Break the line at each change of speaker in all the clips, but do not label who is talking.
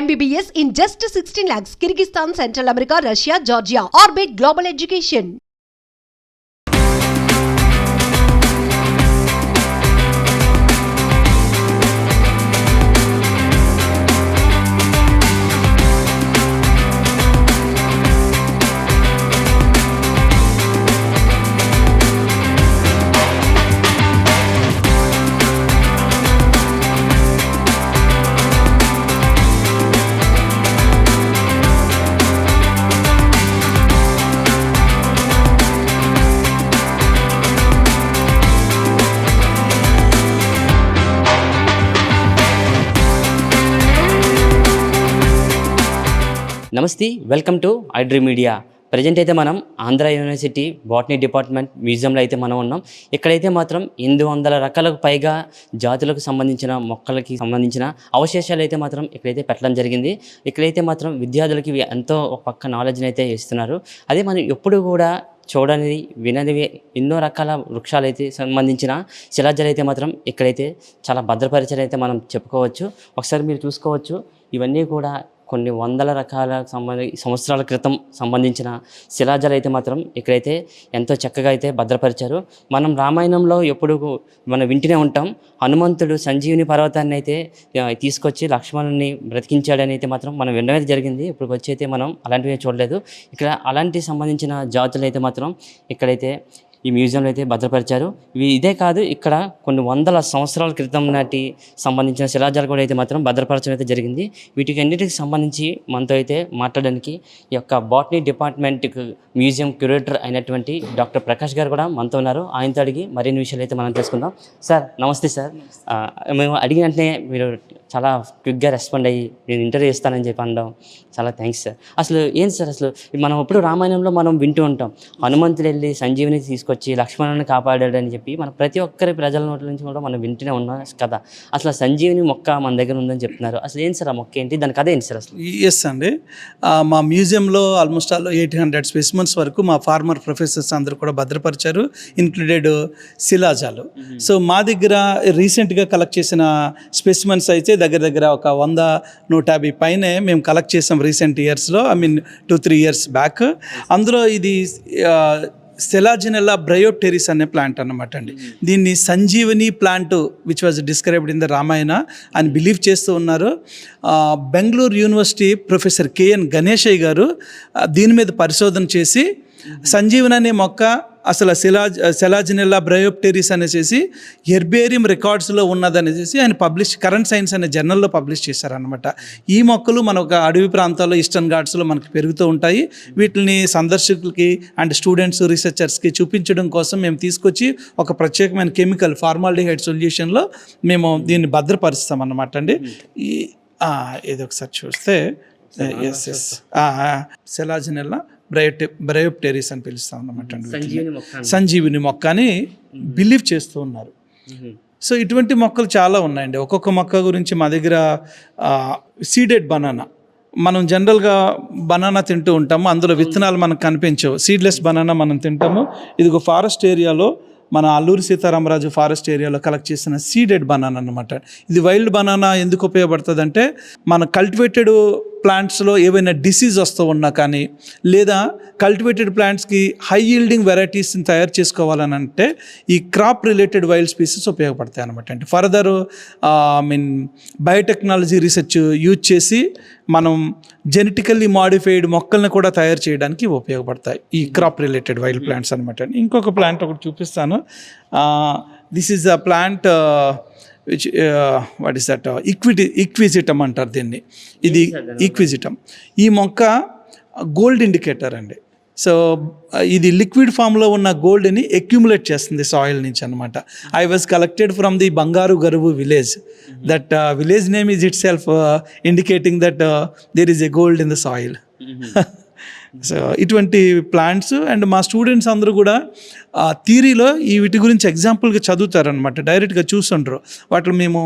MBBS in just 16 lakhs, Kyrgyzstan, Central America, Russia, Georgia. Orbit Global Education.
నమస్తే welcome to iDream media present అయితే మనం Andhra university botany department మ్యూజియంలో అయితే మనం ఉన్నాం ఇక్కడైతే మాత్రం ఎనిమిది వందల రకాలకు పైగా జాతులకు సంబంధించిన మొక్కలకి సంబంధించిన అవశేషాలు అయితే మాత్రం ఇక్కడైతే పెట్టడం జరిగింది ఇక్కడైతే మాత్రం విద్యార్థులకి ఎంతో ఒక పక్క నాలెడ్జ్ని అయితే ఇస్తున్నారు అదే మనం ఎప్పుడు కూడా చూడనిది విననివి ఎన్నో రకాల వృక్షాలైతే సంబంధించిన శిలాజలు అయితే మాత్రం ఇక్కడైతే చాలా భద్రపరిచయం అయితే మనం చెప్పుకోవచ్చు ఒకసారి మీరు చూసుకోవచ్చు ఇవన్నీ కూడా కొన్ని వందల రకాల సంబంధ సంవత్సరాల క్రితం సంబంధించిన శిలాజాలు అయితే మాత్రం ఇక్కడైతే ఎంతో చక్కగా అయితే భద్రపరిచారు మనం రామాయణంలో ఎప్పుడు మనం వింటూనే ఉంటాం హనుమంతుడు సంజీవుని పర్వతాన్ని అయితే తీసుకొచ్చి లక్ష్మణుని బ్రతికించాడని అయితే మాత్రం మనం వినడం జరిగింది ఇప్పుడు వచ్చి అయితే మనం అలాంటివి చూడలేదు ఇక్కడ అలాంటి సంబంధించిన జాతులు అయితే మాత్రం ఇక్కడైతే ఈ మ్యూజియంలో అయితే భద్రపరిచారు ఇవి ఇదే కాదు ఇక్కడ కొన్ని వందల సంవత్సరాల క్రితం నాటి సంబంధించిన శిలాజాలు కూడా అయితే మాత్రం భద్రపరచడం అయితే జరిగింది వీటికి అన్నిటికి సంబంధించి మనతో అయితే మాట్లాడడానికి ఈ యొక్క బాటనీ డిపార్ట్మెంట్ మ్యూజియం క్యూరేటర్ అయినటువంటి డాక్టర్ ప్రకాష్ గారు కూడా మనతో ఉన్నారు ఆయనతో అడిగి మరిన్ని విషయాలు అయితే మనం తెలుసుకుందాం సార్ నమస్తే సార్ మేము అడిగిన వెంటనే మీరు చాలా క్విక్గా రెస్పాండ్ అయ్యి నేను ఇంటర్వ్యూ ఇస్తానని చెప్పి అనడం చాలా థ్యాంక్స్ సార్ అసలు ఏంటి సార్ అసలు మనం ఎప్పుడు రామాయణంలో మనం వింటూ ఉంటాం హనుమంతుడు వెళ్ళి సంజీవిని తీసుకొచ్చి వచ్చి లక్ష్మణుని కాపాడాడని చెప్పి మన ప్రతి ఒక్కరి ప్రజల నోటి నుంచి కూడా మనం వింటూనే ఉన్న కథ అసలు సంజీవిని మొక్క మన దగ్గర ఉందని చెప్తున్నారు అసలు ఏంటి సార్ ఆ మొక్క ఏంటి దాని కథ ఏంటి సార్ అసలు
ఎస్ అండి మా మ్యూజియంలో almost all eight hundred specimens వరకు మా ఫార్మర్ ప్రొఫెసర్స్ అందరూ కూడా భద్రపరిచారు ఇంక్లూడెడ్ శిలాజాలు సో మా దగ్గర రీసెంట్గా కలెక్ట్ చేసిన స్పెసిమన్స్ అయితే దగ్గర దగ్గర ఒక వంద నూట యాభై పైనే మేము కలెక్ట్ చేసాం రీసెంట్ ఇయర్స్లో I mean two three years back అందులో ఇది సెలాజినెల్లా బ్రయోప్టెరిస్ అనే ప్లాంట్ అనమాట అండి దీన్ని Sanjeevani plant which was described in the Ramayana అని బిలీవ్ చేస్తూ ఉన్నారు Bengaluru university professor KN Ganeshaiah garu దీని మీద పరిశోధన చేసి సంజీవన్ అనే మొక్క అసలు సెలాజ్ సెలాజినెల్లా బ్రయోప్టెరీస్ అనేసి హెర్బేరియం రికార్డ్స్లో ఉన్నదనేసి ఆయన పబ్లిష్ కరెంట్ సైన్స్ అనే జర్నల్లో పబ్లిష్ చేశారనమాట ఈ మొక్కలు మన ఒక అడవి ప్రాంతాల్లో ఈస్టర్న్ ఘాట్స్లో మనకు పెరుగుతూ ఉంటాయి వీటిని సందర్శకులకి అండ్ స్టూడెంట్స్ రీసెర్చర్స్కి చూపించడం కోసం మేము తీసుకొచ్చి ఒక ప్రత్యేకమైన కెమికల్ ఫార్మాలిడిహైడ్ సొల్యూషన్లో మేము దీన్ని భద్రపరుస్తాం అండి అండి ఇది ఒకసారి చూస్తే ఎస్ ఎస్ సెలాజినెల్లా బ్రయోట్ బ్రయోప్టెరీస్ అని పిలుస్తాం అన్నమాట
సంజీవిని మొక్క
అని బిలీవ్ చేస్తూ ఉన్నారు సో ఇటువంటి మొక్కలు చాలా ఉన్నాయండి ఒక్కొక్క మొక్క గురించి మా దగ్గర సీడెడ్ బనానా మనం జనరల్గా బనానా తింటూ ఉంటాము అందులో విత్తనాలు మనకు కనిపించవు సీడ్లెస్ బనానా మనం తింటాము ఇది ఒక ఫారెస్ట్ ఏరియాలో మన అల్లూరి సీతారామరాజు ఫారెస్ట్ ఏరియాలో కలెక్ట్ చేసిన సీడెడ్ బనానా అనమాట ఇది వైల్డ్ బనానా ఎందుకు ఉపయోగపడుతుంది అంటే మన కల్టివేటెడ్ ప్లాంట్స్లో ఏవైనా డిసీజ్ వస్తూ ఉన్నా కానీ లేదా కల్టివేటెడ్ ప్లాంట్స్కి హై ఈల్డింగ్ వెరైటీస్ని తయారు చేసుకోవాలని అంటే ఈ క్రాప్ రిలేటెడ్ వైల్డ్ స్పీసీస్ ఉపయోగపడతాయి అనమాట అంటే further I mean biotechnology research use చేసి మనం జెనెటికల్లీ మాడిఫైడ్ మొక్కల్ని కూడా తయారు చేయడానికి ఉపయోగపడతాయి ఈ క్రాప్ రిలేటెడ్ వైల్డ్ ప్లాంట్స్ అనమాట ఇంకొక ప్లాంట్ ఒకటి చూపిస్తాను this is a plant which what is that equity equisetum అంటారు దీన్ని ఇది ఈక్విజిటమ్ ఈ మొక్క గోల్డ్ ఇండికేటర్ అండి సో ఇది లిక్విడ్ ఫామ్లో ఉన్న గోల్డ్ని అక్యుములేట్ చేస్తుంది సాయిల్ నుంచి అనమాట I was collected from the Bangaru Garuvu village that village name is itself indicating that there is a gold in the soil so ఇటువంటి ప్లాంట్స్ అండ్ మా స్టూడెంట్స్ అందరూ కూడా ఆ థీరీలో ఈ వీటి గురించి ఎగ్జాంపుల్గా చదువుతారనమాట డైరెక్ట్గా చూస్తుంటారు వాటిని మేము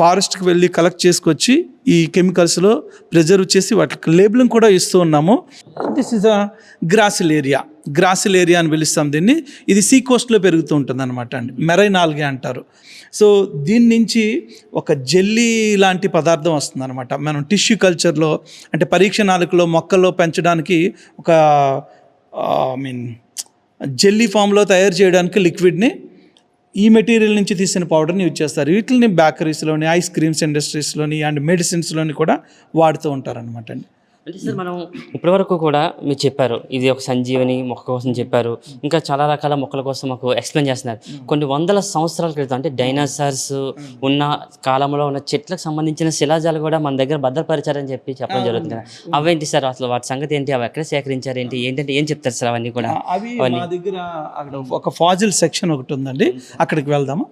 ఫారెస్ట్కి వెళ్ళి కలెక్ట్ చేసుకొచ్చి ఈ కెమికల్స్లో ప్రిజర్వ్ చేసి వాటికి లేబులింగ్ కూడా ఇస్తూ ఉన్నాము this is a gracilaria gracilaria అని పిలుస్తాం దీన్ని ఇది సీ కోస్ట్లో పెరుగుతూ ఉంటుంది అనమాట అండి మెరైన్ ఆల్గే అంటారు సో దీని నుంచి ఒక జెల్లీ లాంటి పదార్థం వస్తుంది అనమాట మనం టిష్యూ కల్చర్లో అంటే పరీక్ష నాలుకలో మొక్కల్లో పెంచడానికి ఒక ఐ మీన్ జెల్లీ ఫామ్లో తయారు చేయడానికి లిక్విడ్ని ఈ మెటీరియల్ నుంచి తీసిన పౌడర్ని యూజ్ చేస్తారు వీటిని బేకరీస్లోని ఐస్ క్రీమ్స్ ఇండస్ట్రీస్లోని అండ్ మెడిసిన్స్లోని కూడా వాడుతూ ఉంటారనమాట అండి
అంటే సార్ మనం ఇప్పటివరకు కూడా మీరు చెప్పారు ఇది ఒక సంజీవని మొక్క కోసం చెప్పారు ఇంకా చాలా రకాల మొక్కల కోసం మాకు ఎక్స్ప్లెయిన్ చేస్తున్నారు కొన్ని వందల సంవత్సరాల క్రితం అంటే డైనోసార్స్ ఉన్న కాలంలో ఉన్న చెట్లకు సంబంధించిన శిలాజాలు కూడా మన దగ్గర భద్రపరిచారని చెప్పి చెప్పడం జరుగుతుంది అవేంటి సార్ అసలు వాటి సంగతి ఏంటి అవి ఎక్కడ సేకరించారు ఏంటి ఏంటంటే ఏం చెప్తారు సార్ అవన్నీ కూడా
అవి మా దగ్గర అక్కడ ఒక ఫాజిల్ సెక్షన్ ఒకటి ఉందండి అక్కడికి వెళ్దాము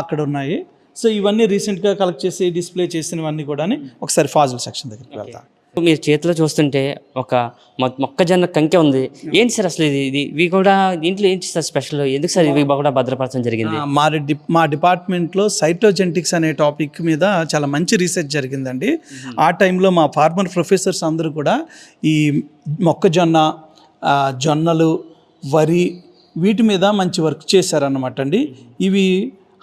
అక్కడ ఉన్నాయి సో ఇవన్నీ రీసెంట్గా కలెక్ట్ చేసి డిస్ప్లే చేసినవన్నీ కూడా ఒకసారి ఫాజిల్ సెక్షన్ దగ్గరికి వెళ్తాను
మీరు చేతిలో చూస్తుంటే ఒక మొక్కజొన్న కంకె ఉంది hmm. ఏంటి సార్ అసలు ఇది ఇది ఇవి కూడా దీంట్లో ఏంటి సార్ స్పెషల్ ఎందుకు సార్ ఇవి కూడా భద్రపరచడం జరిగింది
మా మా డిపార్ట్మెంట్లో సైటోజెంటిక్స్ అనే టాపిక్ మీద చాలా మంచి రీసెర్చ్ జరిగిందండి hmm. ఆ టైంలో మా ఫార్మర్ ప్రొఫెసర్స్ అందరూ కూడా ఈ మొక్కజొన్న జొన్నలు వరి వీటి మీద మంచి వర్క్ చేశారన్నమాట అండి hmm. ఇవి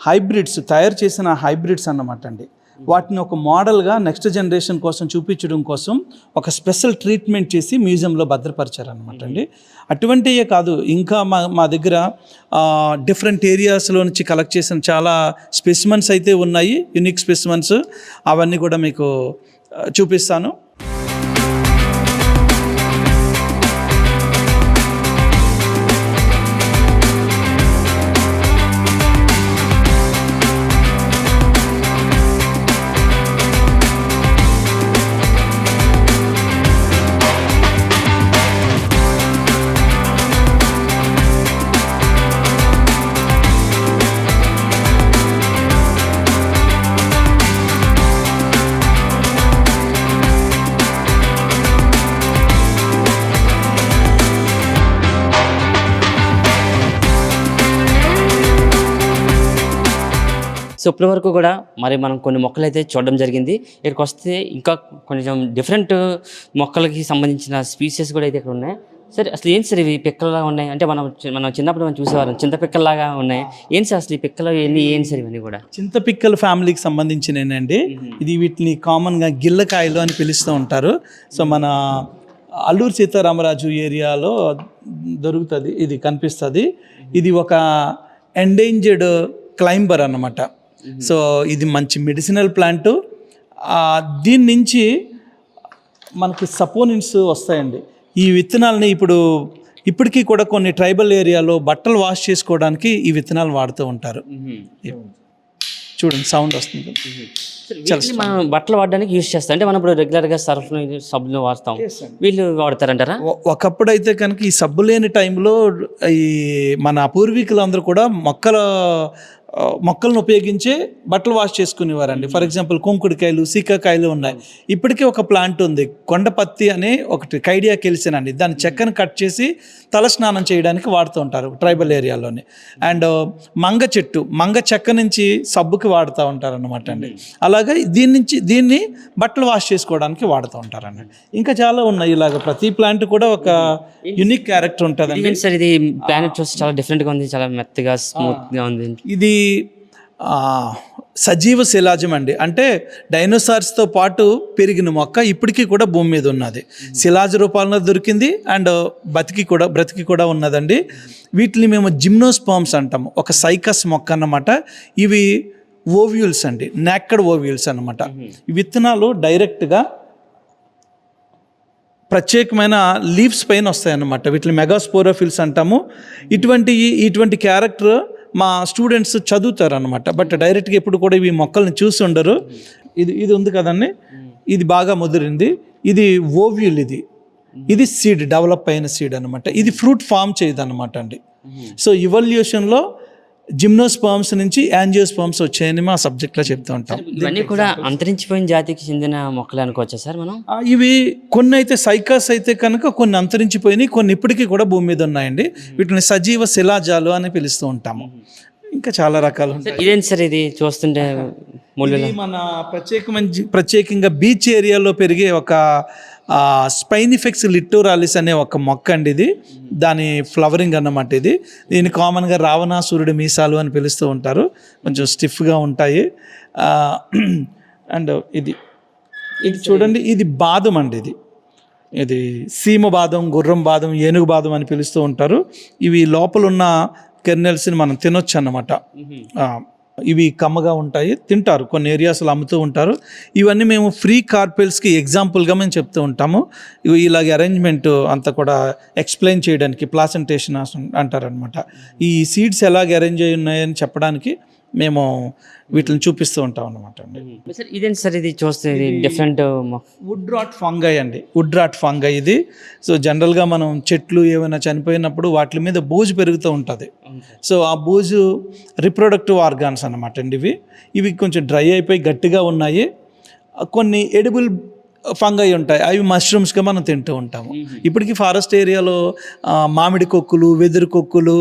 హైబ్రిడ్స్ తయారు చేసిన హైబ్రిడ్స్ అన్నమాట అండి వాటిని ఒక మోడల్గా నెక్స్ట్ జనరేషన్ కోసం చూపించడం కోసం ఒక స్పెషల్ ట్రీట్మెంట్ చేసి మ్యూజియంలో భద్రపరిచారనమాట అండి అటువంటివే కాదు ఇంకా మా మా దగ్గర డిఫరెంట్ ఏరియాస్లో నుంచి కలెక్ట్ చేసిన చాలా స్పెసిమెన్స్ అయితే ఉన్నాయి యునిక్ స్పెసిమెన్స్ అవన్నీ కూడా మీకు చూపిస్తాను
ఇప్పటి వరకు కూడా మరి మనం కొన్ని మొక్కలు అయితే చూడడం జరిగింది ఇక్కడికి వస్తే ఇంకా కొంచెం డిఫరెంట్ మొక్కలకి సంబంధించిన స్పీసెస్ కూడా అయితే ఇక్కడ ఉన్నాయి సరే అసలు ఏం సార్ ఇవి పిక్కలలా ఉన్నాయి అంటే మనం మనం చిన్నప్పుడు మనం చూసేవారు చింత పిక్కల్లాగా ఉన్నాయి ఏం సార్ అసలు ఈ పిక్కలు ఏంటి ఏం సార్ ఇవన్నీ కూడా
చింత పిక్కల ఫ్యామిలీకి సంబంధించినేనండి ఇది వీటిని కామన్గా గిల్లకాయలు అని పిలుస్తూ ఉంటారు సో మన అల్లూరు సీతారామరాజు ఏరియాలో దొరుకుతుంది ఇది కనిపిస్తుంది ఇది ఒక ఎండేంజర్డ్ క్లైంబర్ అన్నమాట Mm-hmm. సో ఇది మంచి మెడిసినల్ ప్లాంట్ దీని నుంచి మనకి సపోనిన్స్ వస్తాయండి ఈ విత్తనాలని ఇప్పుడు ఇప్పటికీ కూడా కొన్ని ట్రైబల్ ఏరియాలో బట్టలు వాష్ చేసుకోవడానికి ఈ విత్తనాలు వాడుతూ ఉంటారు mm-hmm. చూడండి సౌండ్ వస్తుంది
mm-hmm. మనం బట్టలు వాడడానికి యూస్ చేస్తాం అంటే మనం ఇప్పుడు రెగ్యులర్గా సర్ఫ్ను సబ్బులు వాడతాం వీళ్ళు వాడతారంటారా
ఒకప్పుడు అయితే కనుక ఈ సబ్బు లేని టైంలో ఈ మన పూర్వీకులందరూ కూడా మొక్కల మొక్కలను ఉపయోగించే బట్టలు వాష్ చేసుకునేవారండి ఫర్ ఎగ్జాంపుల్ కుంకుడికాయలు సీకాకాయలు ఉన్నాయి ఇప్పటికే ఒక ప్లాంట్ ఉంది కొండపత్తి అని ఒకటి కైడియా కెలిసినండి దాన్ని దాని చెక్కను కట్ చేసి తల స్నానం చేయడానికి వాడుతూ ఉంటారు ట్రైబల్ ఏరియాలోని అండ్ మంగ చెట్టు మంగ చెక్క నుంచి సబ్బుకి వాడుతూ ఉంటారు అనమాట అండి అలాగే దీని నుంచి దీన్ని బట్టలు వాష్ చేసుకోవడానికి వాడుతూ ఉంటారండి ఇంకా చాలా ఉన్నాయి ఇలాగ ప్రతి ప్లాంట్ కూడా ఒక యునిక్ క్యారెక్టర్
ఉంటుంది సార్ ఇది ప్లాంట్ చూస్తే చాలా డిఫరెంట్గా ఉంది చాలా మెత్తగా స్మూత్గా ఉంది
ఇది సజీవ శిలాజం అండి అంటే డైనోసార్స్తో పాటు పెరిగిన మొక్క ఇప్పటికీ కూడా భూమి మీద ఉన్నది శిలాజ రూపాలలో దొరికింది అండ్ బతికి కూడా బ్రతికి కూడా ఉన్నదండి వీటిని మేము జిమ్నోస్పామ్స్ అంటాము ఒక సైకస్ మొక్క అన్నమాట ఇవి ఓవ్యూల్స్ అండి నెక్కడ్ ఓవ్యూల్స్ అనమాట విత్తనాలు డైరెక్ట్గా ప్రత్యేకమైన లీవ్స్ పైన వస్తాయన్నమాట వీటిని మెగాస్పోరోఫిల్స్ అంటాము ఇటువంటి ఇటువంటి క్యారెక్టర్ మా స్టూడెంట్స్ చదువుతారనమాట బట్ డైరెక్ట్గా ఎప్పుడు కూడా ఇవి మొక్కల్ని చూసి ఉండరు ఇది ఇది ఉంది కదండి ఇది బాగా ముదిరింది ఇది ఓవ్యూల్ ఇది ఇది సీడ్ డెవలప్ అయిన సీడ్ అనమాట ఇది ఫ్రూట్ ఫామ్ చేయదు అనమాట అండి సో ఇవల్యూషన్లో జిమ్నోస్పామ్స్ నుంచి యాంజియోస్పామ్స్ వచ్చాయని మా సబ్జెక్ట్లో చెప్తూ ఉంటాం
ఇవన్నీ కూడా అంతరించిపోయిన జాతికి చెందిన మొక్కలు అనుకోవచ్చా సార్ మనం
ఇవి కొన్ని అయితే సైకాస్ అయితే కనుక కొన్ని అంతరించిపోయినాయి కొన్ని ఇప్పటికీ కూడా భూమి మీద ఉన్నాయండి వీటిని సజీవ శిలాజాలు అని పిలుస్తూ ఉంటాము ఇంకా చాలా రకాలు
ఇదేంటి సార్ ఇది చూస్తుంటే
మన ప్రత్యేకమైన ప్రత్యేకంగా బీచ్ ఏరియాలో పెరిగే ఒక స్పైనిఫెక్స్ లిట్టోరాలిస్ అనే ఒక మొక్క అండి ఇది దాని ఫ్లవరింగ్ అన్నమాట ఇది దీన్ని కామన్గా రావణాసురుడి మీసాలు అని పిలుస్తూ ఉంటారు కొంచెం స్టిఫ్గా ఉంటాయి అండ్ ఇది ఇది చూడండి ఇది బాదం అండి ఇది ఇది సీమ బాదం గుర్రం బాదం ఏనుగు బాదం అని పిలుస్తూ ఉంటారు ఇవి లోపల ఉన్న కెర్నెల్స్ని మనం తినొచ్చు అన్నమాట ఇవి కమ్మగా ఉంటాయి తింటారు కొన్ని ఏరియాస్లో అమ్ముతూ ఉంటారు ఇవన్నీ మేము ఫ్రీ కార్పెల్స్కి ఎగ్జాంపుల్గా మేము చెప్తూ ఉంటాము ఇవి ఇలాగే అరేంజ్మెంట్ అంతా కూడా ఎక్స్ప్లెయిన్ చేయడానికి ప్లాసెంటేషన్ అంటారనమాట ఈ సీడ్స్ ఎలాగ అరేంజ్ అయి ఉన్నాయని చెప్పడానికి మేము వీటిని చూపిస్తూ ఉంటాం అనమాట అండి
ఇదేంటి సార్ ఇది చూస్తే డిఫరెంట్
వుడ్ రాట్ ఫంగై అండి వుడ్ రాట్ ఫంగై ఇది సో జనరల్గా మనం చెట్లు ఏమైనా చనిపోయినప్పుడు వాటి మీద బూజు పెరుగుతూ ఉంటుంది సో ఆ బూజు రిప్రొడక్టివ్ ఆర్గాన్స్ అనమాట అండి ఇవి ఇవి కొంచెం డ్రై అయిపోయి గట్టిగా ఉన్నాయి కొన్ని ఎడిబుల్ ఫంగై ఉంటాయి అవి మష్రూమ్స్గా మనం తింటూ ఉంటాము ఇప్పటికీ ఫారెస్ట్ ఏరియాలో మామిడి కొక్కులు వెదురు కొక్కులు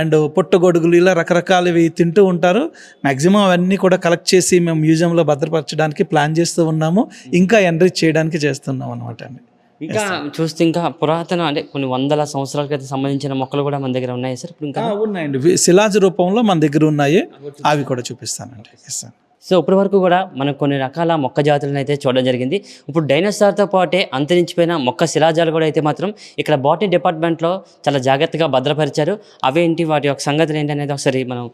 అండ్ పొట్టగొడుగులు ఇలా రకరకాలవి తింటూ ఉంటారు మ్యాక్సిమం అవన్నీ కూడా కలెక్ట్ చేసి మేము మ్యూజియంలో భద్రపరచడానికి ప్లాన్ చేస్తూ ఉన్నాము ఇంకా ఎన్రిచ్ చేయడానికి చేస్తున్నాం అనమాట
ఇంకా చూస్తే ఇంకా పురాతన అంటే కొన్ని వందల సంవత్సరాల క్రితం సంబంధించిన మొక్కలు కూడా మన దగ్గర ఉన్నాయి సార్ ఇప్పుడు ఇంకా
ఉన్నాయండి శిలాజ రూపంలో మన దగ్గర ఉన్నాయి అవి కూడా చూపిస్తానండి
సో ఇప్పటి వరకు కూడా మనం కొన్ని రకాల మొక్క జాతులను అయితే చూడడం జరిగింది ఇప్పుడు డైనోసార్తో పాటే అంతరించిపోయిన మొక్క శిలాజాలు కూడా అయితే మాత్రం ఇక్కడ బాటనీ డిపార్ట్మెంట్లో చాలా జాగ్రత్తగా భద్రపరిచారు అవేంటి వాటి యొక్క సంగతులు ఏంటి అనేది ఒకసారి మనం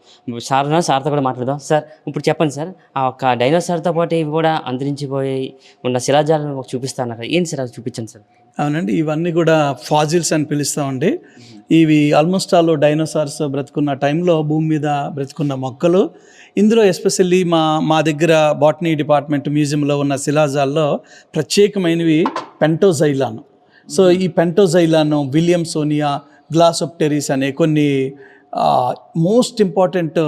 సార్ సార్తో కూడా మాట్లాడదాం సార్ ఇప్పుడు చెప్పండి సార్ ఆ యొక్క డైనోసార్తో పాటు ఇవి కూడా అంతరించిపోయి ఉన్న శిలాజాలను చూపిస్తాను అక్కడ ఏంటి సార్ అది చూపించండి సార్
అవునండి ఇవన్నీ కూడా ఫాజిల్స్ అని పిలుస్తామండి ఇవి ఆల్మోస్ట్ ఆల్ డైనోసార్స్ బ్రతుకున్న టైంలో భూమి మీద బ్రతుకున్న మొక్కలు ఇందులో ఎస్పెషల్లీ మా మా దగ్గర బాటనీ డిపార్ట్మెంట్ మ్యూజియంలో ఉన్న శిలాజాల్లో ప్రత్యేకమైనవి పెంటోజైలాన్ సో ఈ పెంటోజైలాన్ విలియం సోనియా గ్లాసోప్టెరీస్ అనే కొన్ని మోస్ట్ ఇంపార్టెంట్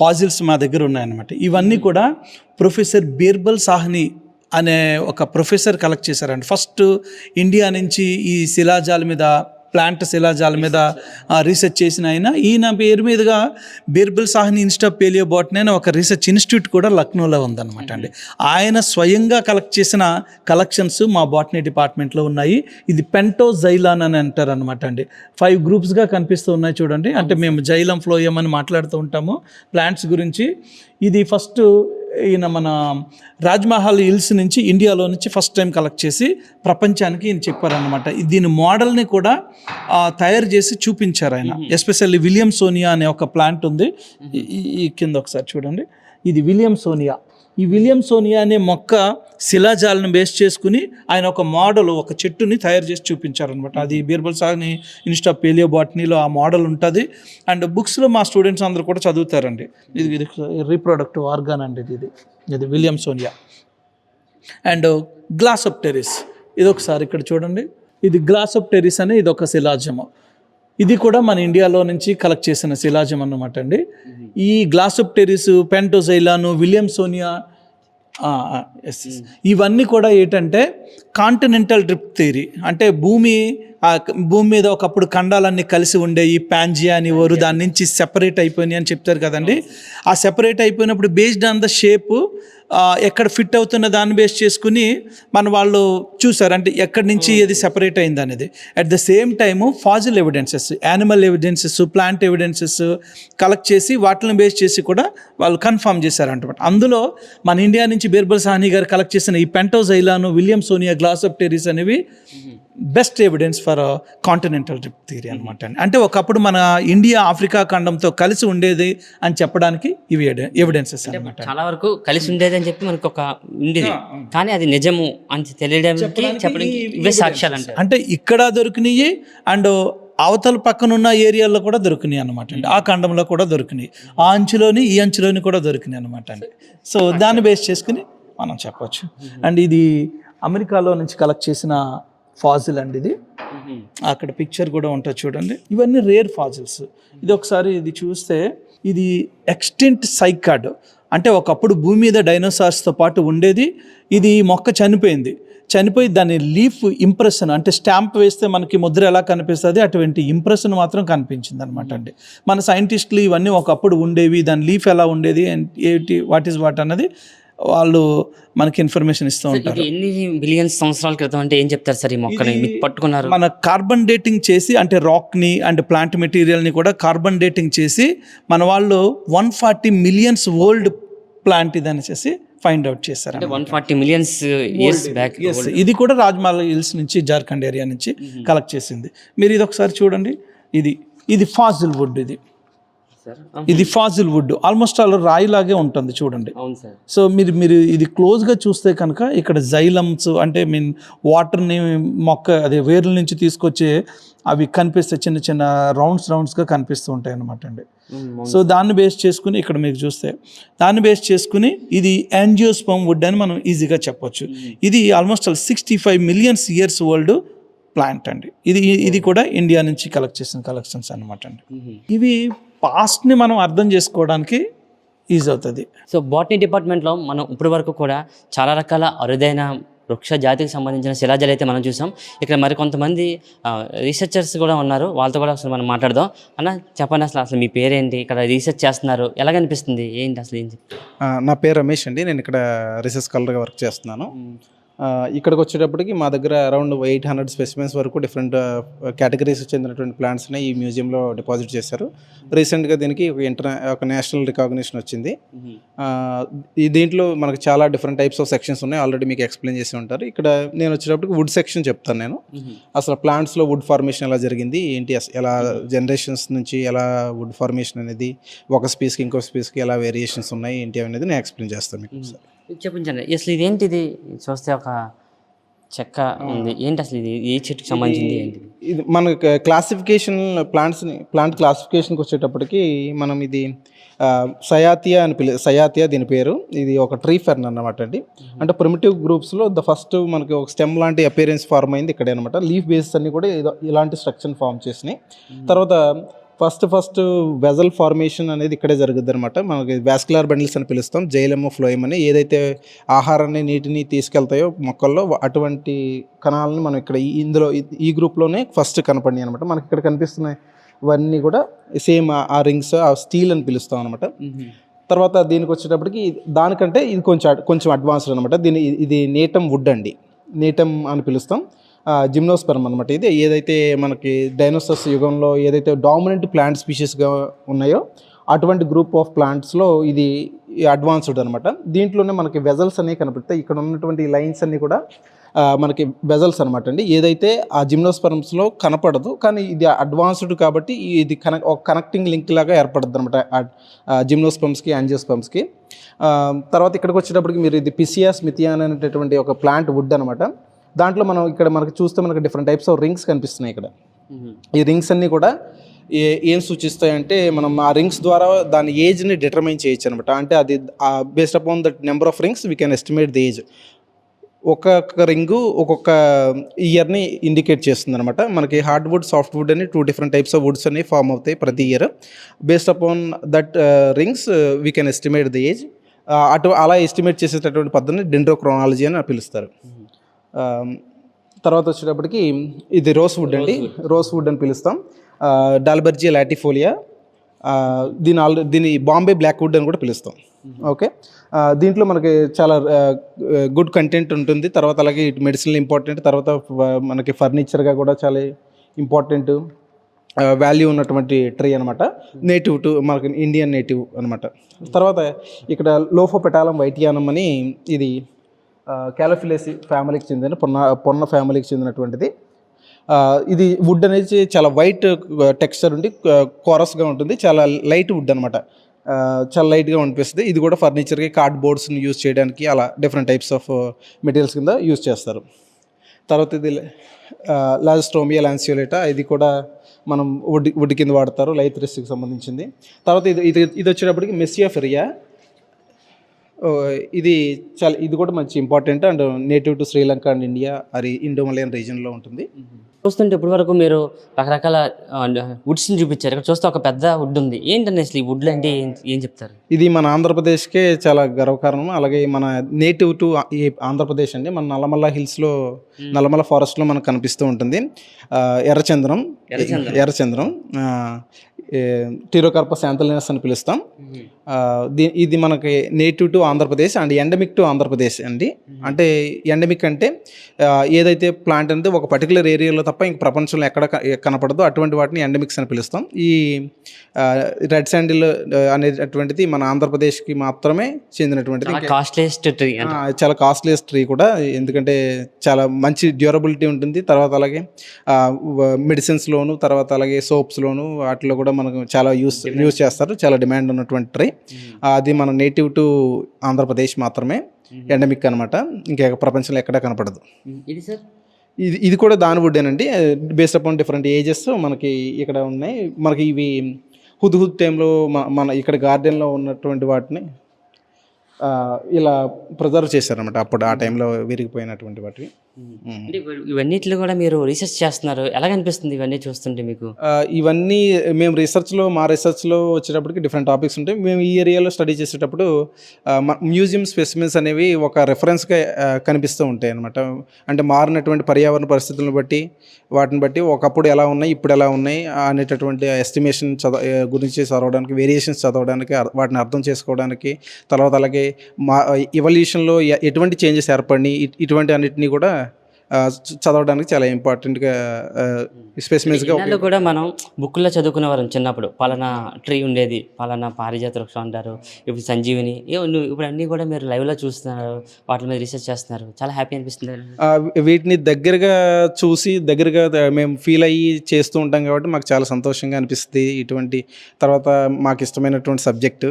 ఫాజిల్స్ మా దగ్గర ఉన్నాయన్నమాట ఇవన్నీ కూడా ప్రొఫెసర్ బీర్బల్ సాహ్ని అనే ఒక ప్రొఫెసర్ కలెక్ట్ చేశారండి ఫస్ట్ ఇండియా నుంచి ఈ శిలాజాల మీద ప్లాంట్ శిలాజాల మీద రీసెర్చ్ చేసిన ఆయన ఈయన పేరు మీదుగా Birbal Sahni institute palaeobotany అని ఒక రీసెర్చ్ ఇన్స్టిట్యూట్ కూడా లక్నోలో ఉందన్నమాట అండి ఆయన స్వయంగా కలెక్ట్ చేసిన కలెక్షన్స్ మా బాటనీ డిపార్ట్మెంట్లో ఉన్నాయి ఇది పెంటో జైలాన్ అని అంటారు అనమాట అండి ఫైవ్ గ్రూప్స్గా కనిపిస్తూ ఉన్నాయి చూడండి అంటే మేము జైలం ఫ్లోయమ్ అని మాట్లాడుతూ ఉంటాము ప్లాంట్స్ గురించి ఇది ఫస్ట్ ఈయన మన రాజ్మహల్ హిల్స్ నుంచి ఇండియాలో నుంచి ఫస్ట్ టైం కలెక్ట్ చేసి ప్రపంచానికి ఈయన చెప్పారనమాట దీని మోడల్ని కూడా తయారు చేసి చూపించారు ఆయన ఎస్పెషల్లీ విలియం సోనియా అనే ఒక ప్లాంట్ ఉంది ఈ కింద ఒకసారి చూడండి ఇది విలియం సోనియా ఈ విలియం సోనియా అనే మొక్క శిలాజాలను బేస్ చేసుకుని ఆయన ఒక మోడల్ ఒక చెట్టుని తయారు చేసి చూపించారనమాట అది బీర్బల్ సాగ్ని ఇన్స్టా పేలియో బాటనీలో ఆ మోడల్ ఉంటుంది అండ్ బుక్స్లో మా స్టూడెంట్స్ అందరూ కూడా చదువుతారండి ఇది ఇది రీప్రొడక్ట్ ఆర్గాన్ అండి ఇది ఇది ఇది Williamsonia and glass of Pteris ఇది ఒకసారి ఇక్కడ చూడండి ఇది గ్లాస్ ఆఫ్ టెరిస్ అనే ఇది ఒక శిలాజము ఇది కూడా మన ఇండియాలో నుంచి కలెక్ట్ చేసిన శిలాజం అన్నమాట అండి ఈ glossopteris pentoxylon Williamsonia yes yes hmm. ఇవన్నీ కూడా ఏంటంటే కాంటినెంటల్ డ్రిప్ థియరీ అంటే భూమి ఆ భూమి మీద ఒకప్పుడు ఖండాలన్నీ కలిసి ఉండే ఈ ప్యాంజియా అని వారు దాని నుంచి సెపరేట్ అయిపోయినాయి అని చెప్తారు కదండి ఆ సెపరేట్ అయిపోయినప్పుడు బేస్డ్ ఆన్ ద షేప్ ఎక్కడ ఫిట్ అవుతున్న దాన్ని బేస్ చేసుకుని మన వాళ్ళు చూసారు అంటే ఎక్కడి నుంచి ఇది సెపరేట్ అయింది అనేది at the same time fossil evidences animal evidences plant evidences collect చేసి వాటిని బేస్ చేసి కూడా వాళ్ళు కన్ఫర్మ్ చేశారనమాట అందులో మన ఇండియా నుంచి బీర్బల్ సాహ్ని గారు కలెక్ట్ చేసిన ఈ పెంటోజైలాను విలియం సోనియా గ్లాస్ ఆఫ్ టెరీస్ అనేవి best evidence for continental drift theory అనమాట అంటే ఒకప్పుడు మన ఇండియా ఆఫ్రికా ఖండంతో కలిసి ఉండేది అని చెప్పడానికి ఇవి ఎవిడెన్సెస్ అనమాట
చాలా వరకు కలిసి ఉండేది అని చెప్పి మనకు ఒక ఉండేది కానీ అది నిజము అని తెలియడానికి సాక్ష్యాలు అంటే
అంటే ఇక్కడ దొరికినాయి అండ్ అవతల పక్కన ఉన్న ఏరియాల్లో కూడా దొరికినాయి అనమాట అండి ఆ ఖండంలో కూడా దొరికినాయి ఆ అంచులోని ఈ అంచులోని కూడా దొరికినాయి అనమాట అండి సో దాన్ని బేస్ చేసుకుని మనం చెప్పవచ్చు అండ్ ఇది అమెరికాలో నుంచి కలెక్ట్ చేసిన ఫాజిల్ అండి ఇది అక్కడ పిక్చర్ కూడా ఉంటుంది చూడండి ఇవన్నీ రేర్ ఫాజిల్స్ ఇది ఒకసారి ఇది చూస్తే ఇది ఎక్స్టెంట్ సైకాడ్ అంటే ఒకప్పుడు భూమి మీద డైనోసార్స్తో పాటు ఉండేది ఇది మొక్క చనిపోయింది చనిపోయి దాని లీఫ్ ఇంప్రెషన్ అంటే స్టాంప్ వేస్తే మనకి ముద్ర ఎలా కనిపిస్తుంది అటువంటి ఇంప్రెషన్ మాత్రం కనిపించింది అనమాట అండి మన సైంటిస్టులు ఇవన్నీ ఒకప్పుడు ఉండేవి దాని లీఫ్ ఎలా ఉండేది ఏంటి వాట్ ఈస్ వాట్ అన్నది వాళ్ళు మనకి ఇన్ఫర్మేషన్ ఇస్తూ ఉంటారు
ఎన్ని బిలియన్ సంవత్సరాల క్రితం అంటే ఏం చెప్తారు సార్ ఈ మొక్కని పట్టుకున్నారు
మన కార్బన్ డేటింగ్ చేసి అంటే రాక్ని అండ్ ప్లాంట్ మెటీరియల్ని కూడా కార్బన్ డేటింగ్ చేసి మన వాళ్ళు one forty millions old plant ఇది చేసి ఫైండ్ అవుట్ చేశారు
one forty millions years back
ఇది కూడా రాజ్మహల్ హిల్స్ నుంచి జార్ఖండ్ ఏరియా నుంచి కలెక్ట్ చేసింది మీరు ఇది ఒకసారి చూడండి ఇది ఇది ఫాజిల్ వుడ్ ఇది ఇది ఫాజిల్ వుడ్ ఆల్మోస్ట్ అలా రాయిలాగే ఉంటుంది చూడండి సో మీరు మీరు ఇది క్లోజ్గా చూస్తే కనుక ఇక్కడ జైలమ్స్ అంటే మీన్ వాటర్ని మొక్క అదే వేర్ల నుంచి తీసుకొచ్చే అవి కనిపిస్తే చిన్న చిన్న రౌండ్స్ రౌండ్స్గా కనిపిస్తూ ఉంటాయి అనమాట అండి సో దాన్ని బేస్ చేసుకుని ఇక్కడ మీకు చూస్తే దాన్ని బేస్ చేసుకుని ఇది యాంజియోస్పమ్ వుడ్ అని మనం ఈజీగా చెప్పొచ్చు ఇది almost sixty five millions years old plant అండి ఇది ఇది కూడా ఇండియా నుంచి కలెక్ట్ చేసిన కలెక్షన్స్ అనమాట అండి ఇవి పాస్ట్ని మనం అర్థం చేసుకోవడానికి ఈజీ అవుతుంది
సో బాటనీ డిపార్ట్మెంట్లో మనం ఇప్పటి వరకు కూడా చాలా రకాల అరుదైన వృక్ష జాతికి సంబంధించిన శిలాజలు అయితే మనం చూసాం ఇక్కడ మరి కొంతమంది రీసెర్చర్స్ కూడా ఉన్నారు వాళ్ళతో కూడా అసలు మనం మాట్లాడదాం అన్న చెప్పండి అసలు అసలు మీ పేరేంటి ఇక్కడ రీసెర్చ్ చేస్తున్నారు ఎలా అనిపిస్తుంది ఏంటి అసలు
ఏంటి నా పేరు రమేష్ అండి నేను ఇక్కడ రీసెర్చ్ కలర్గా వర్క్ చేస్తున్నాను ఇక్కడికి వచ్చేటప్పటికి మా దగ్గర అరౌండ్ ఎయిట్ హండ్రెడ్ స్పెసిమెన్స్ వరకు డిఫరెంట్ కేటగిరీస్ చెందినటువంటి ప్లాంట్స్ని ఈ మ్యూజియంలో డిపాజిట్ చేశారు రీసెంట్గా దీనికి ఒక ఇంటర్నా ఒక నేషనల్ రికాగ్నిషన్ వచ్చింది ఈ దీంట్లో మనకు చాలా డిఫరెంట్ టైప్స్ ఆఫ్ సెక్షన్స్ ఉన్నాయి ఆల్రెడీ మీకు ఎక్స్ప్లెయిన్ చేసి ఉంటారు ఇక్కడ నేను వచ్చేటప్పటికి వుడ్ సెక్షన్ చెప్తాను నేను అసలు ప్లాంట్స్లో వుడ్ ఫార్మేషన్ ఎలా జరిగింది ఏంటి ఎలా జనరేషన్స్ నుంచి ఎలా వుడ్ ఫార్మేషన్ అనేది ఒక స్పీస్కి ఇంకో స్పీస్కి ఎలా వేరియేషన్స్ ఉన్నాయి ఏంటి అనేది నేను ఎక్స్ప్లెయిన్ చేస్తాను మీకు
చెప్పించండి అసలు ఇదేంటిది చూస్తే ఒక చెక్క ఉంది ఏంటి అసలు ఇది ఏ చెట్టుకి సంబంధించింది ఏంటి
ఇది మన క్లాసిఫికేషన్ ప్లాంట్స్ని ప్లాంట్ క్లాసిఫికేషన్కి వచ్చేటప్పటికి మనం ఇది సయాతియా అని పిలి సయాతియా దీని పేరు ఇది ఒక ట్రీ ఫెర్న్ అనమాట అండి అంటే ప్రిమిటివ్ గ్రూప్స్లో ద ఫస్ట్ మనకి ఒక స్టెమ్ లాంటి అపేరెన్స్ ఫార్మ్ అయింది ఇక్కడే అనమాట లీఫ్ బేస్ అన్ని కూడా ఇలాంటి స్ట్రక్చర్ ఫామ్ చేసినాయి తర్వాత ఫస్ట్ ఫస్ట్ వెజల్ ఫార్మేషన్ అనేది ఇక్కడే జరుగుద్ది అనమాట మనకి వ్యాస్కులర్ బండిల్స్ అని పిలుస్తాం జైలమ్ ఫ్లోయమ్ అని ఏదైతే ఆహారాన్ని నీటిని తీసుకెళ్తాయో మొక్కల్లో అటువంటి కణాలను మనం ఇక్కడ ఇందులో ఈ గ్రూప్లోనే ఫస్ట్ కనపడి అనమాట మనకి ఇక్కడ కనిపిస్తున్నాయి ఇవన్నీ కూడా సేమ్ ఆ రింగ్స్ ఆ స్టీల్ అని పిలుస్తాం అనమాట తర్వాత దీనికి వచ్చేటప్పటికి దానికంటే ఇది కొంచెం కొంచెం అడ్వాన్స్డ్ అనమాట దీని ఇది నేటం వుడ్ అండి నేటం అని పిలుస్తాం జిమ్నోస్పెర్మ్ అనమాట ఇది ఏదైతే మనకి డైనోసర్స్ యుగంలో ఏదైతే డామినెంట్ ప్లాంట్ స్పీషీస్గా ఉన్నాయో అటువంటి గ్రూప్ ఆఫ్ ప్లాంట్స్లో ఇది అడ్వాన్స్డ్ అనమాట దీంట్లోనే మనకి వెజల్స్ అనేవి కనపడతాయి ఇక్కడ ఉన్నటువంటి లైన్స్ అన్నీ కూడా మనకి వెజల్స్ అనమాట అండి ఏదైతే ఆ జిమ్నోస్పరమ్స్లో కనపడదు కానీ ఇది అడ్వాన్స్డ్ కాబట్టి ఇది కనెక్ ఒక కనెక్టింగ్ లింక్ లాగా ఏర్పడుద్ది అనమాట జిమ్నోస్పమ్స్కి యాంజియోస్పమ్స్కి తర్వాత ఇక్కడికి వచ్చేటప్పటికి మీరు ఇది పిసియాస్ మిథియాన్ అనేటటువంటి ఒక ప్లాంట్ వుడ్ అనమాట దాంట్లో మనం ఇక్కడ మనకు చూస్తే మనకు డిఫరెంట్ టైప్స్ ఆఫ్ రింగ్స్ కనిపిస్తున్నాయి ఇక్కడ ఈ రింగ్స్ అన్నీ కూడా ఏ ఏం సూచిస్తాయంటే మనం ఆ రింగ్స్ ద్వారా దాని ఏజ్ని డిటర్మైన్ చేయొచ్చు అనమాట అంటే అది based upon that number of rings we can estimate the age ఒక్కొక్క రింగు ఒక్కొక్క ఇయర్ని ఇండికేట్ చేస్తుంది అనమాట మనకి హార్డ్ వుడ్ సాఫ్ట్ వుడ్ అని two different types of woods అనేవి ఫామ్ అవుతాయి ప్రతి year based upon that rings we can estimate the age అటు అలా ఎస్టిమేట్ చేసేటటువంటి పద్ధతిని డెండ్రోక్రోనాలజీ అని పిలుస్తారు తర్వాత వచ్చేటప్పటికి ఇది రోస్ వుడ్ అండి రోస్ వుడ్ అని పిలుస్తాం డాల్బర్జీ లాటిఫోలియా దీని ఆల్ దీని బాంబే బ్లాక్ వుడ్ అని కూడా పిలుస్తాం ఓకే దీంట్లో మనకి చాలా గుడ్ కంటెంట్ ఉంటుంది తర్వాత అలాగే మెడిసిన్ ఇంపార్టెంట్ తర్వాత మనకి ఫర్నిచర్గా కూడా చాలా ఇంపార్టెంట్ వాల్యూ ఉన్నటువంటి ట్రీ అనమాట నేటివ్ టు మనకి ఇండియన్ నేటివ్ అనమాట తర్వాత ఇక్కడ లోఫో పెటాలం వైట్యానం అని ఇది క్యాలఫిలేసి ఫ్యామిలీకి చెందిన పొన్న పొన్న ఫ్యామిలీకి చెందినటువంటిది ఇది వుడ్ అనేది చాలా వైట్ టెక్స్చర్ ఉండి కోరస్గా ఉంటుంది చాలా లైట్ వుడ్ అనమాట చాలా లైట్గా అనిపిస్తుంది ఇది కూడా ఫర్నిచర్కి కార్డ్ బోర్డ్స్ని యూజ్ చేయడానికి అలా డిఫరెంట్ టైప్స్ ఆఫ్ మెటీరియల్స్ కింద యూజ్ చేస్తారు తర్వాత ఇది లాజస్ట్రోమియా లాన్సియోలేటా ఇది కూడా మనం వుడ్ వుడ్ కింద వాడతారు లైట్ రిస్క్కి సంబంధించింది తర్వాత ఇది ఇది ఇది వచ్చేటప్పటికి మెస్సియా ఫెరియా ఇది చాలా ఇది కూడా మంచి important and native to Sri Lanka and India అది ఇండో మలయన్ రీజన్లో ఉంటుంది
చూస్తుంటే ఇప్పటి వరకు మీరు రకరకాల వుడ్స్ని చూపించారు ఇక్కడ చూస్తే ఒక పెద్ద వుడ్ ఉంది ఏంటి అసలు ఈ వుడ్లు అంటే ఏం చెప్తారు
ఇది మన ఆంధ్రప్రదేశ్కే చాలా గర్వకారణం అలాగే మన నేటివ్ టు ఈ ఆంధ్రప్రదేశ్ అండి మన నల్లమల్ల హిల్స్లో నల్లమల్ల ఫారెస్ట్లో మనకు కనిపిస్తూ ఉంటుంది ఎర్రచంద్రం ఎర్రచంద్రం టీరోకర్ప శాంతలినస్ అని పిలుస్తాం ఇది మనకి native to Andhra Pradesh and endemic to Andhra Pradesh అండి అంటే ఎండమిక్ అంటే ఏదైతే ప్లాంట్ అనేది ఒక పర్టికులర్ ఏరియాలో తప్ప ఇంక ప్రపంచంలో ఎక్కడ కనపడదో అటువంటి వాటిని ఎండమిక్స్ అని పిలుస్తాం ఈ రెడ్ శాండిల్ అనేటటువంటిది మన ఆంధ్రప్రదేశ్కి మాత్రమే చెందినటువంటిది
కాస్ట్లీస్ట్ ట్రీ
చాలా కాస్ట్లీస్ ట్రీ కూడా ఎందుకంటే చాలా మంచి డ్యూరబిలిటీ ఉంటుంది తర్వాత అలాగే మెడిసిన్స్లోను తర్వాత అలాగే సోప్స్లోను వాటిలో కూడా మనకు చాలా యూస్ యూస్ చేస్తారు చాలా డిమాండ్ ఉన్నటువంటి ట్రీ అది మన నేటివ్ టు ఆంధ్రప్రదేశ్ మాత్రమే ఎండమిక్ అనమాట ఇంకా ప్రపంచంలో ఎక్కడా కనపడదు
ఇది సార్
ఇది ఇది కూడా దాని వుడ్డేనండి బేస్డ్ అపాన్ డిఫరెంట్ ఏజెస్ మనకి ఇక్కడ ఉన్నాయి మనకి ఇవి హుద్ హుద్ టైంలో మన ఇక్కడ గార్డెన్లో ఉన్నటువంటి వాటిని ఇలా ప్రిజర్వ్ చేశారనమాట అప్పుడు ఆ టైంలో విరిగిపోయినటువంటి
వాటిని ఇవన్నిటిలో కూడా మీరు రీసెర్చ్ చేస్తున్నారు ఎలా అనిపిస్తుంది ఇవన్నీ చూస్తుంటే మీకు
ఇవన్నీ మేము రీసెర్చ్లో మా రీసెర్చ్లో వచ్చేటప్పటికి డిఫరెంట్ టాపిక్స్ ఉంటాయి మేము ఈ ఏరియాలో స్టడీ చేసేటప్పుడు మ్యూజియం స్పెసిమెన్స్ అనేవి ఒక రెఫరెన్స్గా కనిపిస్తూ ఉంటాయి అనమాట అంటే మారినటువంటి పర్యావరణ పరిస్థితులను బట్టి వాటిని బట్టి ఒకప్పుడు ఎలా ఉన్నాయి ఇప్పుడు ఎలా ఉన్నాయి అనేటటువంటి ఎస్టిమేషన్ చదవ గురించి చదవడానికి వేరియేషన్స్ చదవడానికి వాటిని అర్థం చేసుకోవడానికి తర్వాత అలాగే మా ఇవల్యూషన్లో ఎటువంటి చేంజెస్ ఏర్పడినాయి ఇటువంటి అన్నిటినీ కూడా చదవడానికి చాలా ఇంపార్టెంట్గా స్పెసిమెన్స్గా
కూడా మనం బుక్లో చదువుకునే వాళ్ళం చిన్నప్పుడు పలానా ట్రీ ఉండేది పలానా పారిజాత వృక్షం అంటారు ఇప్పుడు సంజీవిని ఇప్పుడు అన్నీ కూడా మీరు లైవ్లో చూస్తున్నారు వాటి మీద రీసెర్చ్ చేస్తున్నారు చాలా హ్యాపీ అనిపిస్తుంది
వీటిని దగ్గరగా చూసి దగ్గరగా మేము ఫీల్ అయ్యి చేస్తూ ఉంటాం కాబట్టి మాకు చాలా సంతోషంగా అనిపిస్తుంది ఇటువంటి తర్వాత మాకు ఇష్టమైనటువంటి సబ్జెక్టు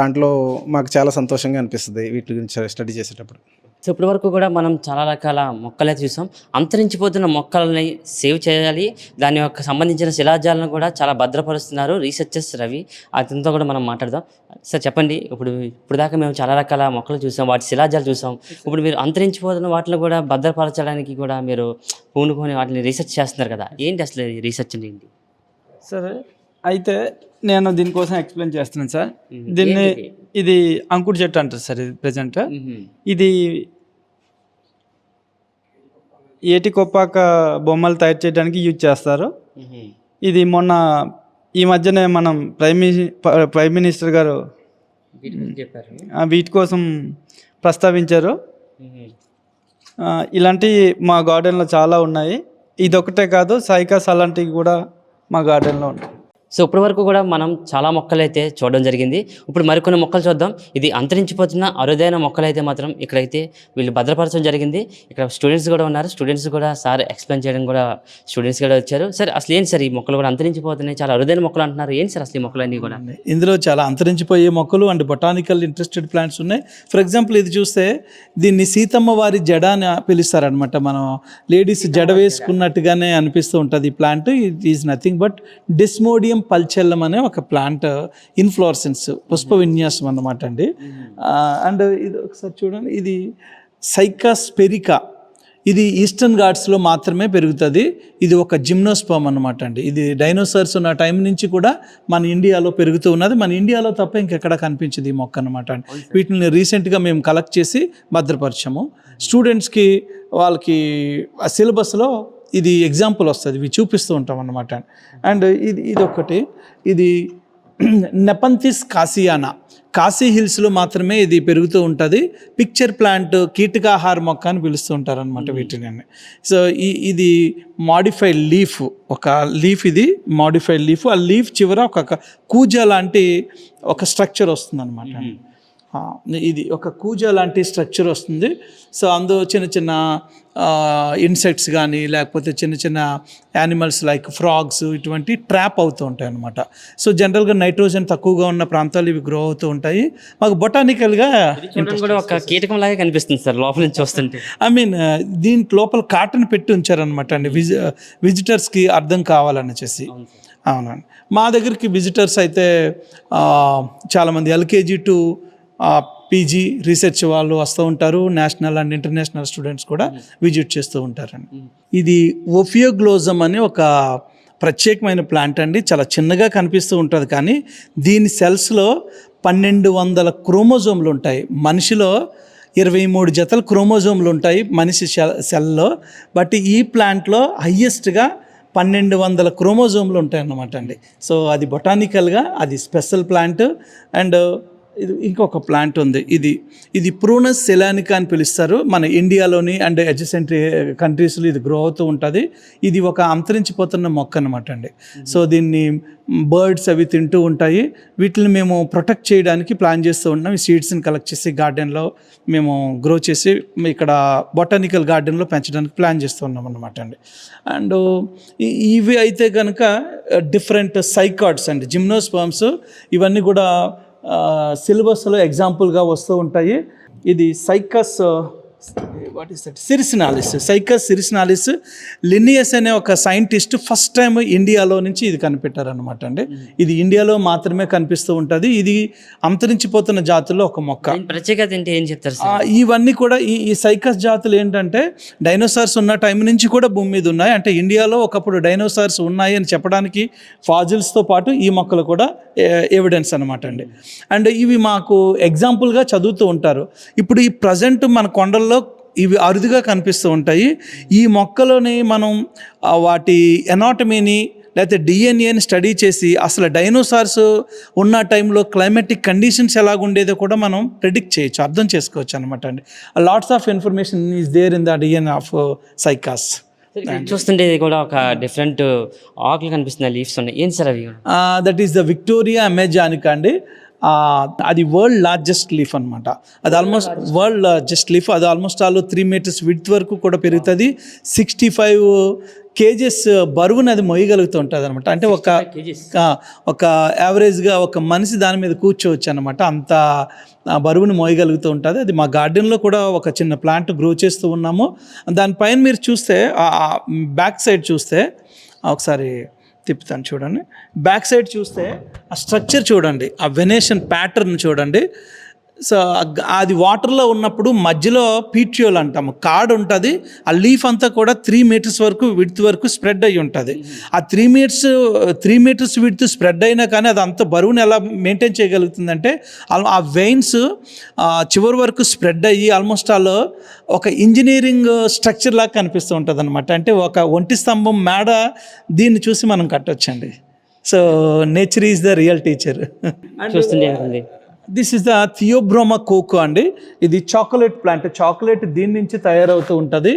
దాంట్లో మాకు చాలా సంతోషంగా అనిపిస్తుంది వీటి గురించి స్టడీ చేసేటప్పుడు
సో ఇప్పటి వరకు కూడా మనం చాలా రకాల మొక్కలే చూసాం అంతరించిపోతున్న మొక్కలని సేవ్ చేయాలి దాని యొక్క సంబంధించిన శిలాజాలను కూడా చాలా భద్రపరుస్తున్నారు రీసెర్చర్స్ రవి అతనితో కూడా మనం మాట్లాడదాం సార్ చెప్పండి ఇప్పుడు ఇప్పుడు దాకా మేము చాలా రకాల మొక్కలు చూసాం వాటి శిలాజాలు చూసాం ఇప్పుడు మీరు అంతరించిపోతున్న వాటిని కూడా భద్రపరచడానికి కూడా మీరు పూనుకొని వాటిని రీసెర్చ్ చేస్తున్నారు కదా ఏంటి అసలు రీసెర్చ్ ఏంటి
సరే అయితే నేను దీనికోసం ఎక్స్ప్లెయిన్ చేస్తున్నాను సార్ దీన్ని ఇది అంకుడు చెట్టు అంటారు సార్ ఇది ప్రజెంట్ ఇది ఏటి కొప్పాక బొమ్మలు తయారు చేయడానికి యూజ్ చేస్తారు ఇది మొన్న ఈ మధ్యనే మనం ప్రైమ్ ప్రైమ్ మినిస్టర్ గారు
వీటి
కోసం ప్రస్తావించారు ఇలాంటి మా గార్డెన్లో చాలా ఉన్నాయి ఇదొకటే కాదు సైకాస్ అలాంటివి కూడా మా గార్డెన్లో ఉంటాయి
సో ఇప్పటి వరకు కూడా మనం చాలా మొక్కలు అయితే చూడడం జరిగింది ఇప్పుడు మరికొన్ని మొక్కలు చూద్దాం ఇది అంతరించిపోతున్న అరుదైన మొక్కలు అయితే మాత్రం ఇక్కడైతే వీళ్ళు భద్రపరచడం జరిగింది ఇక్కడ స్టూడెంట్స్ కూడా ఉన్నారు స్టూడెంట్స్ కూడా సార్ ఎక్స్ప్లెయిన్ చేయడం కూడా స్టూడెంట్స్ కూడా వచ్చారు సార్ అసలు ఏంటి సార్ ఈ మొక్కలు కూడా అంతరించిపోతున్నాయి చాలా అరుదైన మొక్కలు అంటున్నారు ఏంటి సార్ అసలు ఈ మొక్కలు అన్నీ కూడా
ఇందులో చాలా అంతరించిపోయే మొక్కలు అండ్ బొటానికల్ ఇంట్రెస్టెడ్ ప్లాంట్స్ ఉన్నాయి ఫర్ ఎగ్జాంపుల్ ఇది చూస్తే దీన్ని సీతమ్మ వారి జడ అని పిలుస్తారనమాట మనం లేడీస్ జడ వేసుకున్నట్టుగానే అనిపిస్తూ ఉంటుంది ఈ plant it is nothing but Desmodium pulchellum అనే ఒక ప్లాంట్ ఇన్ఫ్లోరసెన్స్ పుష్ప విన్యాసం అన్నమాట అండి అండ్ ఇది ఒకసారి చూడండి ఇది స్పెరికా ఇది ఈస్టర్న్ ఘాట్స్లో మాత్రమే పెరుగుతుంది ఇది ఒక జిమ్నోస్పామ్ అనమాట అండి ఇది డైనోసార్స్ ఉన్న టైం నుంచి కూడా మన ఇండియాలో పెరుగుతూ ఉన్నది మన ఇండియాలో తప్ప ఇంకెక్కడ కనిపించదు ఈ మొక్క అనమాట అండి వీటిని రీసెంట్గా మేము కలెక్ట్ చేసి భద్రపరిచాము స్టూడెంట్స్కి వాళ్ళకి సిలబస్లో ఇది ఎగ్జాంపుల్ వస్తుంది ఇవి చూపిస్తూ ఉంటాం అన్నమాట అండ్ ఇది ఇది ఒకటి ఇది నెపంతిస్ కాసియానా కాశీ హిల్స్లో మాత్రమే ఇది పెరుగుతూ ఉంటుంది పిక్చర్ ప్లాంట్ కీటకాహార మొక్క అని పిలుస్తూ ఉంటారనమాట వీటిని సో ఈ ఇది మాడిఫైడ్ లీఫ్ ఒక లీఫ్ ఇది మాడిఫైడ్ లీఫ్ ఆ లీఫ్ చివర ఒక కూజ లాంటి ఒక స్ట్రక్చర్ వస్తుందన్నమాట ఇది ఒక కూజ లాంటి స్ట్రక్చర్ వస్తుంది సో అందులో చిన్న చిన్న ఇన్సెక్ట్స్ కానీ లేకపోతే చిన్న చిన్న యానిమల్స్ లైక్ ఫ్రాగ్స్ ఇటువంటి ట్రాప్ అవుతూ ఉంటాయి అనమాట సో జనరల్గా నైట్రోజన్ తక్కువగా ఉన్న ప్రాంతాలు ఇవి గ్రో అవుతూ ఉంటాయి మాకు బొటానికల్గా
కూడా ఒక కీటకం లాగా కనిపిస్తుంది సార్ లోపల నుంచి వస్తుంటే
ఐ మీన్ దీంట్ లోపల కాటన్ పెట్టి ఉంచారనమాట అండి విజి విజిటర్స్కి అర్థం కావాలని చెప్పి అవునండి మా దగ్గరికి విజిటర్స్ అయితే చాలామంది ఎల్కేజీ టు పీజీ రీసెర్చ్ వాళ్ళు వస్తూ ఉంటారు నేషనల్ అండ్ ఇంటర్నేషనల్ స్టూడెంట్స్ కూడా hmm. విజిట్ చేస్తూ ఉంటారండి hmm. ఇది ఒఫియోగ్లోజమ్ అనే ఒక ప్రత్యేకమైన ప్లాంట్ అండి చాలా చిన్నగా కనిపిస్తూ ఉంటుంది కానీ దీని సెల్స్లో పన్నెండు వందల క్రోమోజోమ్లు ఉంటాయి మనిషిలో ఇరవై మూడు జతల క్రోమోజోమ్లు ఉంటాయి మనిషి సెల్లో బట్ ఈ ప్లాంట్లో హయ్యెస్ట్గా పన్నెండు వందల క్రోమోజోమ్లు ఉంటాయి అన్నమాట అండి సో అది బొటానికల్గా అది స్పెషల్ ప్లాంట్ అండ్ ఇది ఇంకొక ప్లాంట్ ఉంది ఇది ఇది ప్రూనస్ సెలానికా అని పిలుస్తారు మన ఇండియాలోని అండ్ అడ్జసెంట్ కంట్రీస్లో ఇది గ్రో అవుతూ ఉంటుంది ఇది ఒక అంతరించిపోతున్న మొక్క అనమాట అండి సో దీన్ని బర్డ్స్ అవి తింటూ ఉంటాయి వీటిని మేము ప్రొటెక్ట్ చేయడానికి ప్లాన్ చేస్తూ ఉన్నాం ఈ సీడ్స్ని కలెక్ట్ చేసి గార్డెన్లో మేము గ్రో చేసి ఇక్కడ బొటానికల్ గార్డెన్లో పెంచడానికి ప్లాన్ చేస్తూ ఉన్నాం అనమాట అండి అండ్ ఇవి అయితే కనుక డిఫరెంట్ సైకాడ్స్ అండి జిమ్నోస్పామ్స్ ఇవన్నీ కూడా సిలబస్లో ఎగ్జాంపుల్గా వస్తూ ఉంటాయి ఇది cycas what is that circinalis cycas circinalis Linnaeus అనే ఒక సైంటిస్ట్ ఫస్ట్ టైం ఇండియాలో నుంచి ఇది కనిపెట్టారనమాట అండి hmm. ఇది ఇండియాలో మాత్రమే కనిపిస్తూ ఉంటుంది ఇది అంతరించిపోతున్న జాతుల్లో ఒక మొక్క
ప్రత్యేకత ఏంటి ఏం చెప్తారు
ఇవన్నీ కూడా ఈ ఈ సైకస్ జాతులు ఏంటంటే డైనోసార్స్ ఉన్న టైం నుంచి కూడా భూమి మీద ఉన్నాయి అంటే ఇండియాలో ఒకప్పుడు డైనోసార్స్ ఉన్నాయి అని చెప్పడానికి ఫాజిల్స్తో పాటు ఈ మొక్కలు కూడా ఎవిడెన్స్ అనమాట అండి అండ్ ఇవి మాకు ఎగ్జాంపుల్గా చదువుతూ ఉంటారు ఇప్పుడు ఈ ప్రజెంట్ మన కొండల్లో ఇవి అరుదుగా కనిపిస్తూ ఉంటాయి ఈ మొక్కలోని మనం వాటి ఎనాటమీని లేకపోతే డిఎన్ఏని స్టడీ చేసి అసలు డైనోసార్స్ ఉన్న టైంలో క్లైమాటిక్ కండిషన్స్ ఉండేదో కూడా మనం ప్రిడిక్ట్ చేయొచ్చు అర్థం చేసుకోవచ్చు అనమాట అండి lots of information is there in the DNA of cycas
చూస్తుంటే కూడా ఒక డిఫరెంట్ uh, ఆకులు కనిపిస్తున్నాయి లీవ్స్ ఉన్నాయి ఏం సార్ అవి
that is the Victoria amazonica అండి అది వరల్డ్ లార్జెస్ట్ లీఫ్ అనమాట అది ఆల్మోస్ట్ వరల్డ్ లార్జెస్ట్ లీఫ్ అది almost all three meters width వరకు కూడా పెరుగుతుంది సిక్స్టీ ఫైవ్ కేజెస్ బరువుని అది మొయ్యగలుగుతూ ఉంటుంది అనమాట అంటే ఒక ఒక యావరేజ్గా ఒక మనిషి దాని మీద కూర్చోవచ్చు అనమాట అంత బరువుని మోయగలుగుతూ ఉంటుంది అది మా గార్డెన్లో కూడా ఒక చిన్న ప్లాంట్ గ్రో చేస్తూ ఉన్నాము దానిపైన మీరు చూస్తే బ్యాక్ సైడ్ చూస్తే ఒకసారి తిప్పుతాను చూడండి బ్యాక్ సైడ్ చూస్తే ఆ స్ట్రక్చర్ చూడండి ఆ వెనేషన్ ప్యాటర్న్ చూడండి సో అది వాటర్లో ఉన్నప్పుడు మధ్యలో పీట్యూల్ అంటాము కార్డ్ ఉంటుంది ఆ లీఫ్ అంతా కూడా త్రీ మీటర్స్ వరకు విడ్త్ వరకు స్ప్రెడ్ అయి ఉంటుంది ఆ three meters three meters width spread అయినా కానీ అది అంత బరువుని ఎలా మెయింటైన్ చేయగలుగుతుందంటే ఆ వెయిన్స్ చివరి వరకు స్ప్రెడ్ అయ్యి ఆల్మోస్ట్ వాళ్ళు ఒక ఇంజనీరింగ్ స్ట్రక్చర్ లాగా కనిపిస్తూ ఉంటుంది అనమాట అంటే ఒక ఒంటి స్తంభం మేడ దీన్ని చూసి మనం కట్టొచ్చండి so nature is the real teacher
చూస్తుంది
this is the Theobroma cacao అండి ఇది చాక్లెట్ ప్లాంట్ చాక్లెట్ దీని నుంచి తయారవుతూ ఉంటుంది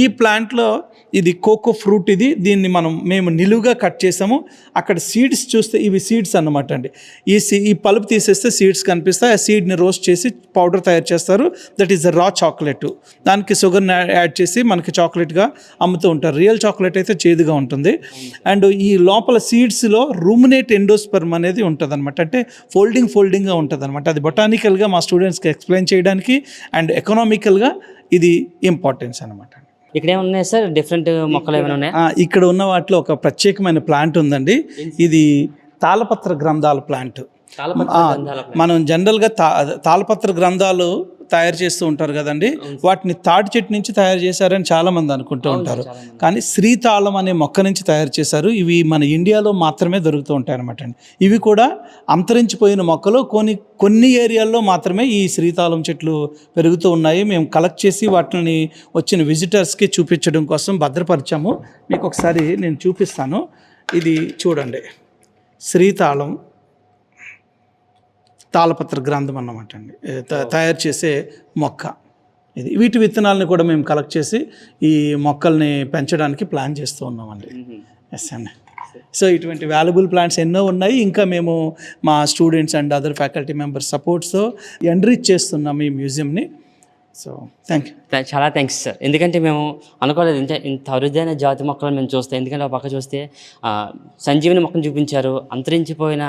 ఈ ప్లాంట్లో ఇది కోకో ఫ్రూట్ ఇది దీన్ని మనం మేము నిలువుగా కట్ చేసాము అక్కడ సీడ్స్ చూస్తే ఇవి సీడ్స్ అనమాట అండి ఈ సీ ఈ పలుపు తీసేస్తే సీడ్స్ కనిపిస్తాయి ఆ సీడ్ని రోస్ట్ చేసి పౌడర్ తయారు చేస్తారు that is the raw chocolate దానికి షుగర్ యాడ్ చేసి మనకి చాక్లెట్గా అమ్ముతూ ఉంటారు రియల్ చాక్లెట్ అయితే చేదుగా ఉంటుంది అండ్ ఈ లోపల సీడ్స్లో రూమినేట్ ఎండోస్పర్మ్ అనేది ఉంటుంది అనమాట అంటే ఫోల్డింగ్ ఫోల్డింగ్గా ఉంటుంది అనమాట అది బొటానికల్గా మా స్టూడెంట్స్కి ఎక్స్ప్లెయిన్ చేయడానికి అండ్ ఎకనామికల్గా ఇది ఇంపార్టెన్స్ అనమాట
ఇక్కడ ఏమున్నాయి సార్ డిఫరెంట్ మొక్కలు ఏమైనా ఉన్నాయా
ఇక్కడ ఉన్న వాటిలో ఒక ప్రత్యేకమైన ప్లాంట్ ఉందండి ఇది తాళపత్ర గ్రంథాల ప్లాంట్ మనం జనరల్గా తా తాళపత్ర గ్రంథాలు తయారు చేస్తూ ఉంటారు కదండి వాటిని తాటి చెట్టు నుంచి తయారు చేశారని చాలామంది అనుకుంటూ ఉంటారు కానీ శ్రీతాళం అనే మొక్క నుంచి తయారు చేశారు ఇవి మన ఇండియాలో మాత్రమే దొరుకుతూ ఉంటాయి అనమాట అండి ఇవి కూడా అంతరించిపోయిన మొక్కలు కొన్ని కొన్ని ఏరియాల్లో మాత్రమే ఈ శ్రీతాళం చెట్లు పెరుగుతూ ఉన్నాయి మేము కలెక్ట్ చేసి వాటిని వచ్చిన విజిటర్స్కి చూపించడం కోసం భద్రపరిచాము మీకు ఒకసారి నేను చూపిస్తాను ఇది చూడండి శ్రీతాళం తాళపత్ర గ్రంథం అన్నమాట అండి తయారు చేసే మొక్క ఇది వీటి విత్తనాలను కూడా మేము కలెక్ట్ చేసి ఈ మొక్కల్ని పెంచడానికి ప్లాన్ చేస్తూ ఉన్నామండి ఎస్ అండి సో ఇటువంటి వాల్యుబుల్ ప్లాంట్స్ ఎన్నో ఉన్నాయి ఇంకా మేము మా students and other faculty members సపోర్ట్స్తో enrich చేస్తున్నాం ఈ మ్యూజియంని సో థ్యాంక్ యూ
చాలా థ్యాంక్స్ సార్ ఎందుకంటే మేము అనుకోలేదు ఇంత ఇంత అరుదైన జాతి మొక్కలను మేము చూస్తాం ఎందుకంటే ఒక పక్క చూస్తే సంజీవిని మొక్కను చూపించారు అంతరించిపోయిన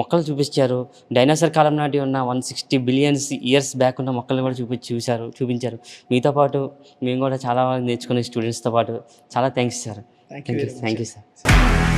మొక్కలు చూపించారు డైనోసార్ కాలం నాటి ఉన్న one sixty billions years back ఉన్న మొక్కలను కూడా చూపి చూశారు చూపించారు మీతో పాటు మేము కూడా చాలా నేర్చుకునే స్టూడెంట్స్తో పాటు చాలా thanks sir thank you thank you sir